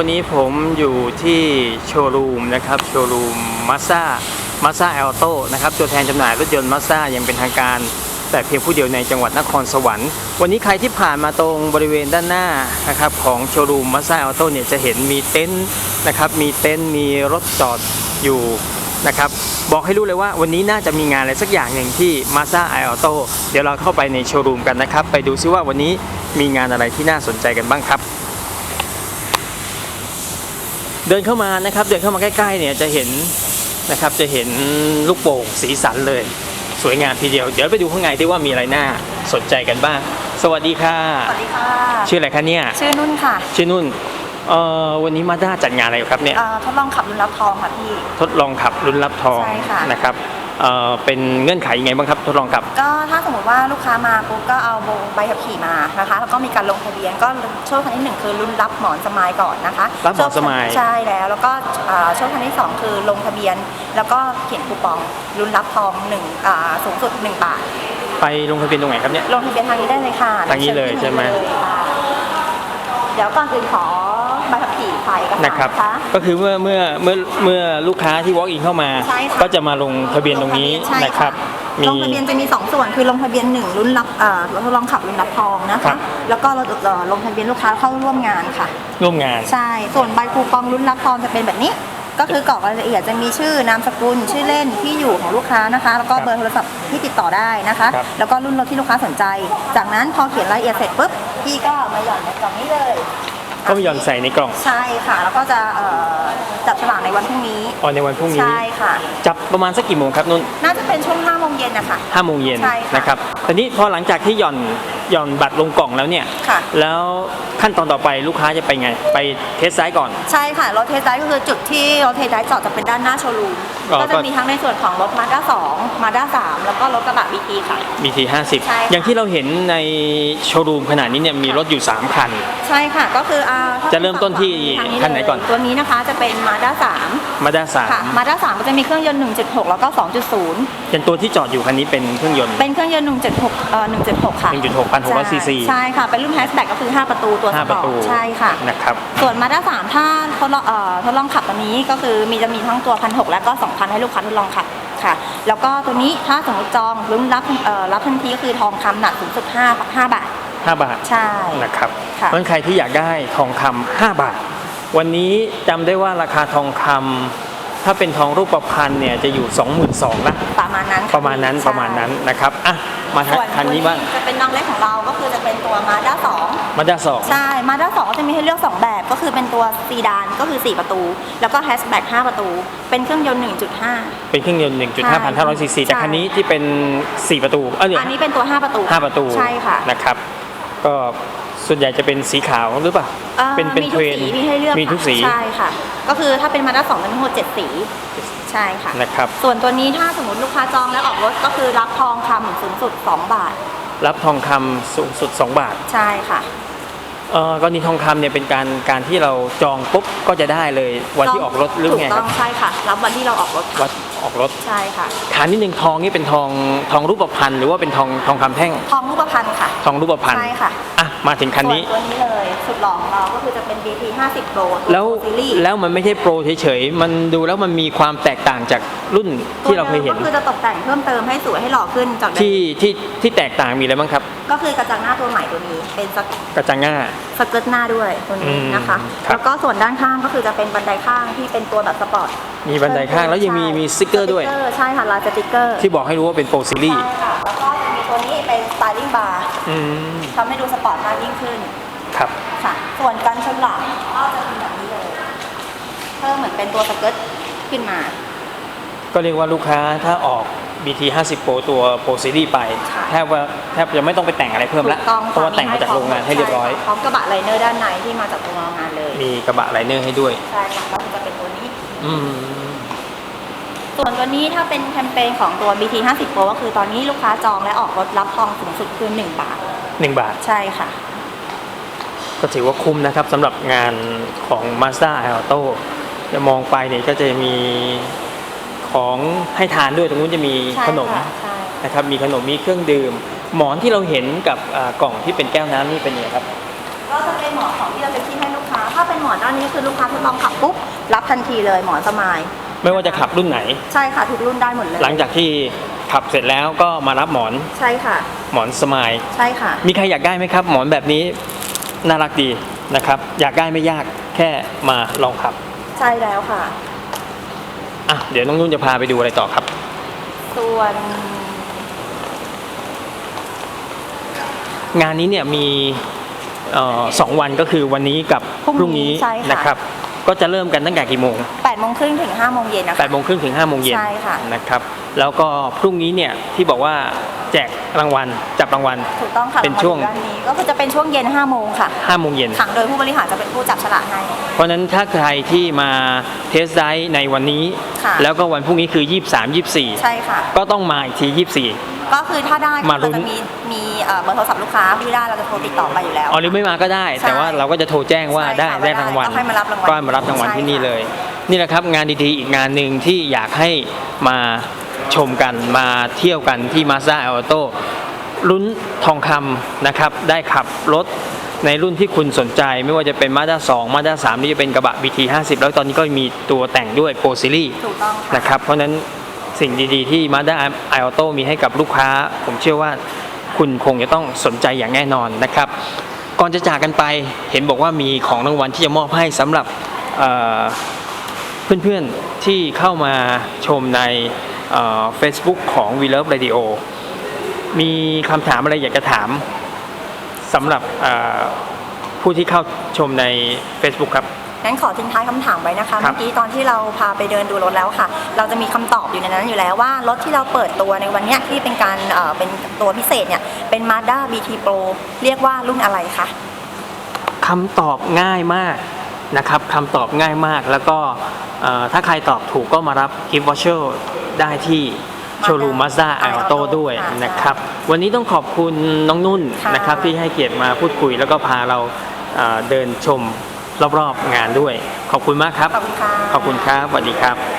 วันนี้ผมอยู่ที่โชว์รูมนะครับโชว์รูมมาซ่ามาซ่าแอลโต้นะครับตัวแทนจำหน่ายรถยนต์มาซ่ายังเป็นทางการ แต่เพียงผู้เดียวในจังหวัดนครสวรรค์ วันนี้ใครที่ผ่านมาตรงบริเวณด้านหน้านะครับของโชว์รูมมาซ่าแอลโต้เนี่ยจะเห็นมีเต็นท์นะครับมีเต็นท์มีรถจอดอยู่นะครับบอกให้รู้เลยว่าวันนี้น่าจะมีงานอะไรสักอย่างหนึ่งที่มาซ่าไอออโต้เดี๋ยวเราเข้าไปในโชว์รูมกันนะครับ ไปดูซิว่าวันนี้มีงานอะไรที่น่าสนใจกันบ้างครับ เดินเข้ามานะครับ เดินเข้ามาใกล้ๆเนี่ยจะเห็นนะครับจะเห็นลูกโป่งสีสันเลย สวยงามทีเดียว เดี๋ยวไปดูข้างในที่ว่ามีอะไรน่าสนใจกันบ้าง สวัสดีค่ะ สวัสดีค่ะ ชื่ออะไรคะเนี่ย ชื่อนุ่นค่ะ ชื่อนุ่นเอ่อวันนี้มาด้าจัดงานอะไรอยู่ครับเนี่ย เอ่อทดลองขับรุ่นรับทองค่ะพี่ ทดลองขับรุ่นรับทองใช่ค่ะ นะครับ เอ่อเป็นเงื่อนไขยังไงบ้างครับทดลองขับ ก็ถ้าสมมติว่าลูกค้ามาปุ๊บก็เอาใบขับขี่มานะคะแล้วก็มีการลงทะเบียนก็ช่วงคันที่หนึ่งคือรุ่นรับหมอนสมายก่อนนะคะรับหมอนสมาย ใช่แล้วแล้วก็เอ่อช่วงคันที่สองคือลงทะเบียน แล้วก็เขียนคูปองรุ่นรับทองหนึ่งอ่าสูงสุดหนึ่งบาท ไปลงทะเบียนตรงไหนครับเนี่ย ลงทะเบียนทางนี้ได้เลยค่ะทางนี้เลยใช่ไหมเลยค่ะเดี๋ยวก่อนอื่นขอ ใบขับขี่ถ่ายเอกสารนะครับนะคะ ก็คือเมื่อเมื่อเมื่อเมื่อลูกค้าที่ walk in เข้ามา ใช่ค่ะ ก็จะมาลงทะเบียนตรงนี้ใช่นะครับ มี ลงทะเบียนจะมี 2 ส่วนคือลงทะเบียน1รุ่นรับเอ่อทดลองขับรุ่นรับทองนะครัคะ บ แล้วก็เราเอ่อลงทะเบียนลูกค้าเข้าร่วมงานค่ะ ร่วมงาน ใช่ ส่วนใบคูปองรุ่นรับทองจะเป็นแบบนี้ ก็คือกรอกรายละเอียดจะมีชื่อนามสกุล ชื่อเล่นที่อยู่ของลูกค้านะคะ แล้วก็ครับเบอร์โทรศัพท์ที่ติดต่อได้นะคะ ครับ แล้วก็รุ่นรถที่ลูกค้าสนใจ จากนั้นพอเขียนรายละเอียดเสร็จปุ๊บพี่ก็มาหย่อนในกล่องนี้เลย ก็ไม่ยอมใส่ในกล่องใช่ค่ะ แล้วก็จะเอ่อจับฉลากในวันพรุ่งนี้ ออนในวันพรุ่งนี้ ใช่ค่ะ จับประมาณสักกี่โมงครับนุ่นน่าจะเป็นช่วง5โมงเย็นนะคะ ห้าโมงเย็นใช่ค่ะนะครับตอนนี้พอหลังจากที่หย่อนหย่อนบัตรลงกล่องแล้วเนี่ย ค่ะ แล้วขั้นตอนต่อไปลูกค้าจะไปไง ไปเทสไซส์ก่อน ใช่ค่ะรถเทสไดก็คือจุดที่รถเทสไดจอดจะเป็นด้านหน้าโชว์รูม อ๋อก็ก็ จะมีทั้งในส่วนของรถมาด้า2มาด้า3แล้วก็รถกระบะ BT ค่ะ BT ใช่50ค่ะอย่างที่เราเห็นในโชว์รูมขนาดนี้เนี่ยมีรถอยู่ 3 คัน ใช่ค่ะก็คืออ่าถ้าจะเริ่มต้นที่ทางคันไหนก่อน เลยตัวนี้นะคะจะเป็นมาด้า3มาด้าค่ะมาด้า3ก็จะมีเครื่องยนต์ 1.6 แล้วก็ 2.0 3อย่างตัวที่จอดอยู่คันนี้เป็นเครื่องยนต์ เป็นเครื่องยนต์ 1.6เอ่อ1.6 ค่ะ1.6 1,600 cc ใช่ค่ะ เป็นรุ่นแฮชแบ็กก็คือ 5 ประตูตัวสห้าปประอร์ตูตใช่ค่ะ นะครับ ส่วนมาด้า3ถ้าทดลองเอ่อทดลองขับตัวนี้ก็คือมีจะมีทั้งตัว 1,600 แล้วก็2,000ให้ลูกค้าทดลองขับค่ะ แล้วก็ตัวนี้ถ้าสมมติจองรุ่นรับเอ่อรับทันทีก็คือทองคำหนักสูงสุด5 5บาท 5 บาทใช่นะครับค่ะเพราะฉะนั้นใครที่อยากได้ทองคำ5บาท วันนี้จำได้ว่าราคาทองคำถ้าเป็นทองรูปประพันธ์เนี่ยจะอยู่ 22,000ละประมาณนั้นค่ประมาณนั้นใช่ประมาณนั้นนะครับอะ มาทางส่วนคันนี้บ้าง จะเป็นน้องเล็กของเราก็คือจะเป็นตัวมาด้า2มาด้าสอง ใช่ มาด้า2ก็จะมีให้เลือก 2 แบบ ก็คือเป็นตัวซีดานก็คือ 4 ประตู แล้วก็แฮชแบ็ก5ประตู เป็นเครื่องยนต์ 1.5 เป็นเครื่องยนต์ใช่1.5 500ซีซีแต่ใช่คันนี้ที่เป็น 4 ประตูเออเนี่ยอันนี้เป็นตัว 5 ประตูห้าประตู ใช่ค่ะ นะครับ ก็ ส่วนใหญ่จะเป็นสีขาวหรือเปล่า อ่อเป็นเป็นมีเททุรกนสีมีให้เลือกมีทุกสีค่ะใช่ค่ะ ก็คือถ้าเป็นมาด้า2จะมีทั้งหมด7สีใช่ค่ะ นะครับ ส่วนตัวนี้ถ้าสมมติลูกค้าจองแล้วออกรถก็คือรับทองคำสูงสุด 2 บาท รับทองคำสูงสุด 2 บาทใช่ค่ะเอ่อกรณีทองคำเนี่ยเป็นการการที่เราจองปุ๊บก็จะได้เลยวันที่ออกรถหรือไงถูกคต้รัอบ งใช่ค่ะ รับวันที่เราออกรถค่ะวัดออกรถใช่ค่ะฐานนิดนึงทองนี่เป็นทองทองรูปพรรณหรือว่าเป็นทองทองคำแท่ง ทองรูปพรรณค่ะ ทองรูปพรรณใช่ค่ะ อะ มาถึงคันนี้ ส่วนตัวนี้เลยสุดหล่อของเราก็คือจะเป็น BT 50 Pro ตัวแล้วซีรีส์แล้วมันไม่ใช่โปรเฉยๆ มันดูแล้วมันมีความแตกต่างจากรุ่นที่เราเคยเห็นก็คือจะตกแต่งเพิ่มเติมให้สวยให้หล่อขึ้นจากเดิมที่ที่ที่แตกต่างมีอะไรบ้างครับ ก็คือกระจังหน้าตัวใหม่ตัวนี้เป็นสกกระจังง่าสเกิร์ตหน้าด้วยตัวอืนี้มนะคะครับ แล้วก็ส่วนด้านข้างก็คือจะเป็นบันไดข้างที่เป็นตัวแบบสปอร์ตมีบันไดข้างแล้วยังมีมีสติกเกอร์ด้วยสติ๊กเกอร์ใช่ค่ะลายสติ๊กเกอร์ที่บอกให้รู้ว่าเป็นโปรซีรีใช่ส์ค่ะแล้วก็จะมี ตัวนี้เป็นสไตลิ่งบาร์อืมทำให้ดูสปอร์ตมากยิ่งขึ้นครับค่ะ ส่วนกันชนหลังก็จะเป็นแบบนี้เลยเพิ่มเหมือนเป็นตัวสเกิร์ตขึ้นมา ก็เรียกว่าลูกค้าถ้าออก BT 50 Pro ตัวโปรซีรีส์ไปค่ะแทบว่าแทบจะไม่ต้องไปแต่งอะไรเพิ่มละถูกต้องเพราะว่าแต่งมาจากโรงงานให้เรียบร้อยใช่ค่ะพร้อมกระบะไลเนอร์ด้านในที่มาจากโรงงานเลยมีกระบะไลเนอร์ให้ด้วย ใช่ค่ะก็จะเป็นตัวนี้ อืม ส่วนตัวนี้ถ้าเป็นแคมเปญของตัว BT 50 Pro ก็คือตอนนี้ลูกค้าจองและออกรถรับทองสูงสุดคือ 1 บาทหนึ่งบาท ใช่ค่ะ ก็ถือว่าคุ้มนะครับสำหรับงานของ Mazda Auto จะมองไปเนี่ยก็จะมีของให้ทานด้วยตรงนู้นจะมีใช่ขนมค่ะใช่นะครับมีขนมมีเครื่องดื่ม หมอนที่เราเห็นกับอ่ากล่องที่เป็นแก้วน้ำนี่เป็นยังไงครับก็จะเป็นหมอนของที่เราจะคิดให้ลูกค้า ถ้าเป็นหมอนด้านอันนี้คือลูกค้าทดลองขับปุ๊บรับทันทีเลยหมอนสมาย ไม่ว่าจะขับรุ่นไหน ใช่ค่ะทุกรุ่นได้หมดเลยหลังจากที่ขับเสร็จแล้วก็มารับหมอนใช่ค่ะ หมอนสมายใช่ค่ะ มีใครอยากได้ไหมครับ หมอนแบบนี้น่ารักดีนะครับ อยากได้ไม่ยากแค่มาลองขับใช่แล้วค่ะ อะเดี๋ยวน้องนุ่นจะพาไปดูอะไรต่อครับ ส่วน งานนี้เนี่ยมีเอ่อสองวันก็คือวันนี้กับพรุ่งนี้ใช่ค่ะ นะครับ ก็จะเริ่มกันตั้งแต่กี่โมง8โมงครึ่งถึง5โมงเย็นนะคะ8โมงครึ่งถึง5โมงเย็นใช่ค่ะนะครับ แล้วก็พรุ่งนี้เนี่ยที่บอกว่า แจกรางวัลจับรางวัล ถูกต้องค่ะเป็นช่วง ด้านนี้ก็คือจะเป็นช่วงเย็น5โมงค่ะ5โมงเย็นค่ะโดยผู้บริหารจะเป็นผู้จับฉลากให้ เพราะฉะนั้นถ้าใครที่มาเทสไดร์ในวันนี้ ค่ะ แล้วก็วันพรุ่งนี้คือ 23 ใช่ค่ะ24ก็ต้องมาอีกที 24 ก็คือถ้าได้มาลุ้ก็นจะมีมีเอ่อเบอร์โทรศัพท์ลูกค้าที่ได้เราจะโทรติดต่อไปอยู่แล้ว อ๋อหรือไม่มาก็ได้ ใช่แต่ว่าเราก็จะโทรแจ้งว่าใช่ได้ค่ะได้ว่าได้รางวัลก็ให้มารับรางวัลก็มารับรางวัลใช่ที่นี่ค่ะ เลย นี่แหละครับงานดีๆอีกงานหนึ่งที่อยากให้มา ชมกันมาเที่ยวกันที่ Mazda Auto รุ่นทองคำนะครับ ได้ขับรถในรุ่นที่คุณสนใจไม่ว่าจะเป็น Mazda 2 Mazda 3นี่จะเป็นกระบะ BT 50แล้วตอนนี้ก็มีตัวแต่งด้วย Pro Series ถูกต้องค่ะนะครับ เพราะฉะนั้นสิ่งดีๆที่ Mazda i Auto มีให้กับลูกค้า ผมเชื่อว่าคุณคงจะต้องสนใจอย่างแน่นอนนะครับ ก่อนจะจากกันไปเห็นบอกว่ามีของรางวัลที่จะมอบให้สำหรับเอ่อเพื่อนๆที่เข้ามาชมใน เอ่อ Facebook ของ We Love Radio มีคำถามอะไรอยากจะถามสำหรับเอ่อผู้ที่เข้าชมใน Facebook ครับงั้นขอทิ้งท้ายคำถามไว้นะคะครับเมื่อกี้ตอนที่เราพาไปเดินดูรถแล้วค่ะ เราจะมีคำตอบอยู่ในนั้นอยู่แล้วว่ารถที่เราเปิดตัวในวันเนี้ยที่เป็นการเอ่อเป็นตัวพิเศษเนี่ยเป็น Mazda BT Pro เรียกว่ารุ่นอะไรคะคำตอบง่ายมากนะครับคำตอบง่ายมากแล้วก็เอ่อถ้าใครตอบถูกก็มารับกิฟต์วอชเชอร์ ได้ที่โชว์รูม Mazda i Auto ด้วยนะครับ วันนี้ต้องขอบคุณน้องนุ่นค่ะนะครับที่ให้เกียรติมาพูดคุย แล้วก็พาเราเอ่อเดินชมรอบๆงานด้วย ขอบคุณมากครับ ขอบคุณค่ะขอบคุณครับสวัสดีครับ